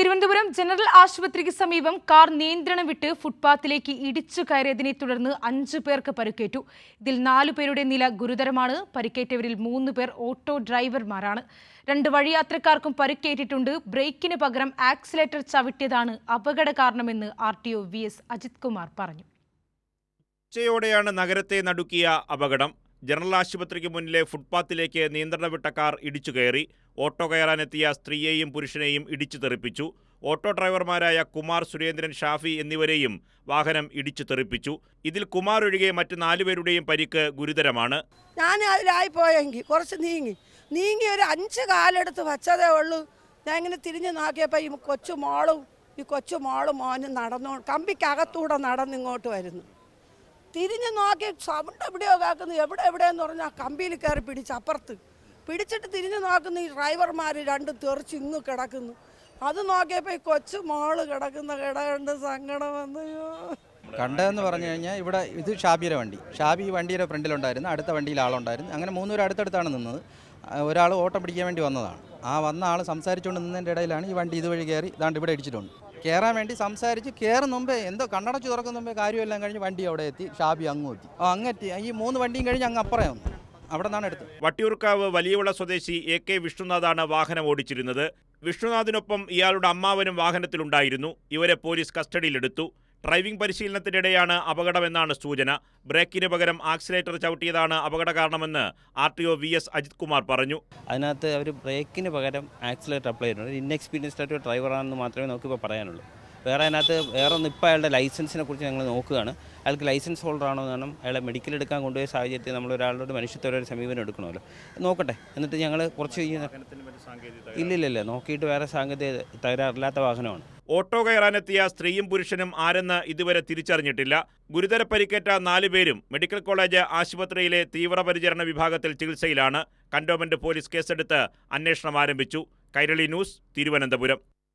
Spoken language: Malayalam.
തിരുവനന്തപുരം ജനറൽ ആശുപത്രിക്ക് സമീപം കാർ നിയന്ത്രണം വിട്ട് ഫുട്പാത്തിലേക്ക് ഇടിച്ചു കയറിയതിനെ തുടർന്ന് അഞ്ചു പേർക്ക് പരുക്കേറ്റു. ഇതിൽ നാലു പേരുടെ നില ഗുരുതരമാണ്. പരിക്കേറ്റവരിൽ മൂന്ന് പേർ ഓട്ടോ ഡ്രൈവർമാരാണ്. രണ്ട് വഴിയാത്രക്കാർക്കും പരിക്കേറ്റിട്ടുണ്ട്. ബ്രേക്കിന് പകരം ആക്സിലേറ്റർ ചവിട്ടിയതാണ് അപകട കാരണമെന്ന് R T O V S Ajith Kumar പറഞ്ഞു. ഉച്ചയോടെയാണ് നഗരത്തെ നടുക്കിയ അപകടം. ജനറൽ ആശുപത്രിക്ക് മുന്നിലെ ഫുട്പാത്തിലേക്ക് നിയന്ത്രണം വിട്ട കാർ ഇടിച്ചു കയറി. ഓട്ടോ കയറാനെത്തിയ സ്ത്രീയെയും പുരുഷനെയും ഇടിച്ചു തെറിപ്പിച്ചു. ഓട്ടോ ഡ്രൈവർമാരായ കുമാർ സുരേന്ദ്രൻ ഷാഫി എന്നിവരെയും വാഹനം ഇടിച്ചു തെറിപ്പിച്ചു. ഇതിൽ കുമാർ ഒഴികെ മറ്റ് നാലുപേരുടെയും പരിക്ക് ഗുരുതരമാണ്. ഞാൻ അതിലായി പോയെങ്കിൽ കുറച്ച് നീങ്ങി. നീങ്ങി ഒരു അഞ്ച് കാലെടുത്ത് വച്ചതേ ഉള്ളൂ. ഞാൻ ഇങ്ങനെ തിരിഞ്ഞു നോക്കിയപ്പോൾ ഈ കൊച്ചു മോളും ഈ കൊച്ചു മോളും മോനും നടന്നു കമ്പിക്കകത്തൂടെ നടന്നിങ്ങോട്ട് വരുന്നു. തിരിഞ്ഞ് നോക്കി സൗണ്ട് എവിടെയോ കേൾക്കുന്നു? എവിടെ എവിടെയെന്ന് പറഞ്ഞാൽ കമ്പിയിൽ കയറി പിടിച്ച് അപ്പുറത്ത്. പിടിച്ചിട്ട് തിരിഞ്ഞ് നോക്കുന്ന ഈ ഡ്രൈവർമാർ രണ്ടും തെറിച്ച് ഇങ്ങ് കിടക്കുന്നു. അത് നോക്കിയപ്പോൾ ഈ കൊച്ചു മോൾ കിടക്കുന്ന കിട കണ്ട് സങ്കടം വന്നയോ കണ്ടതെന്ന് പറഞ്ഞു കഴിഞ്ഞാൽ ഇവിടെ ഇത് ഷാബിയുടെ വണ്ടി. ഷാബി വണ്ടിയുടെ ഫ്രണ്ടിലുണ്ടായിരുന്നു. അടുത്ത വണ്ടിയിൽ ആളുണ്ടായിരുന്നു. അങ്ങനെ മൂന്നുപേരും അടുത്തടുത്താണ് നിന്നത്. ഒരാൾ ഓട്ടം പിടിക്കാൻ വേണ്ടി വന്നതാണ്. ആ വന്ന ആൾ സംസാരിച്ചുകൊണ്ട് നിന്നതിന്റെ ഇടയിലാണ് ഈ വണ്ടി ഇതുവഴി കയറി ഇതാണ്ട് ഇവിടെ ഇടിച്ചിട്ടുണ്ട്. കയറാൻ വേണ്ടി സംസാരിച്ച് കയറും മുമ്പേ എന്തോ കണ്ണടച്ച് തുറക്കുന്ന മുമ്പേ കാര്യമെല്ലാം കഴിഞ്ഞ് വണ്ടി അവിടെ എത്തി ഷാബി അങ്ങ് എത്തി. അങ്ങെത്തി ഈ മൂന്ന് വണ്ടിയും കഴിഞ്ഞ് അങ്ങ് അപ്പുറം അവിടെ നിന്നാണ് എടുത്തത്. വട്ടിയൂർക്കാവ് വലിയവിള സ്വദേശി എ കെ വിഷ്ണുനാഥാണ് വാഹനം ഓടിച്ചിരുന്നത്. വിഷ്ണുനാഥിനൊപ്പം ഇയാളുടെ അമ്മാവനും വാഹനത്തിലുണ്ടായിരുന്നു. ഇവരെ പോലീസ് കസ്റ്റഡിയിലെടുത്തു. ഡ്രൈവിംഗ് പരിശീലനത്തിനിടെയാണ് അപകടമെന്നാണ് സൂചന. ബ്രേക്കിന് പകരം ആക്സിലേറ്റർ ചവിട്ടിയതാണ് അപകട കാരണമെന്ന് R T O V S Ajith Kumar പറഞ്ഞു. അതിനകത്ത് അവർ ബ്രേക്കിന് പകരം ആക്സിലേറ്റർ അപ്ലൈ ചെയ്തിട്ടുണ്ട് ഇൻഎക്സ്പീരിയൻസ്ഡ് ആയിട്ട് ഡ്രൈവറാണെന്ന് മാത്രമേ നമുക്കിപ്പോൾ പറയാനുള്ളൂ. വേറെ അതിനകത്ത് വേറെ ഒന്ന് ഇപ്പോൾ അയാളുടെ ലൈസൻസിനെ കുറിച്ച് ഞങ്ങൾ നോക്കുകയാണ്. അയാൾക്ക് ലൈസൻസ് ഹോൾഡർ ആണോ എന്ന് വേണം അയാളെ മെഡിക്കൽ എടുക്കാൻ കൊണ്ടുപോയ സാഹചര്യത്തിൽ നമ്മൾ ഒരാളോട് മനുഷ്യത്വര സമീപനം എടുക്കണമല്ലോ. നോക്കട്ടെ എന്നിട്ട് ഞങ്ങൾ കുറച്ച് ഇല്ല ഇല്ലില്ല നോക്കിയിട്ട് വേറെ സാങ്കേതിക തകരാറില്ലാത്ത വാഹനമാണ്. ഓട്ടോ കയറാനെത്തിയ സ്ത്രീയും പുരുഷനും ആരെന്ന് ഇതുവരെ തിരിച്ചറിഞ്ഞിട്ടില്ല. ഗുരുതര പരിക്കേറ്റ നാലുപേരും മെഡിക്കൽ കോളേജ് ആശുപത്രിയിലെ തീവ്രപരിചരണ വിഭാഗത്തിൽ ചികിത്സയിലാണ്. കണ്ടോൺമെന്റ് പോലീസ് കേസെടുത്ത് അന്വേഷണം ആരംഭിച്ചു. കൈരളി ന്യൂസ് തിരുവനന്തപുരം.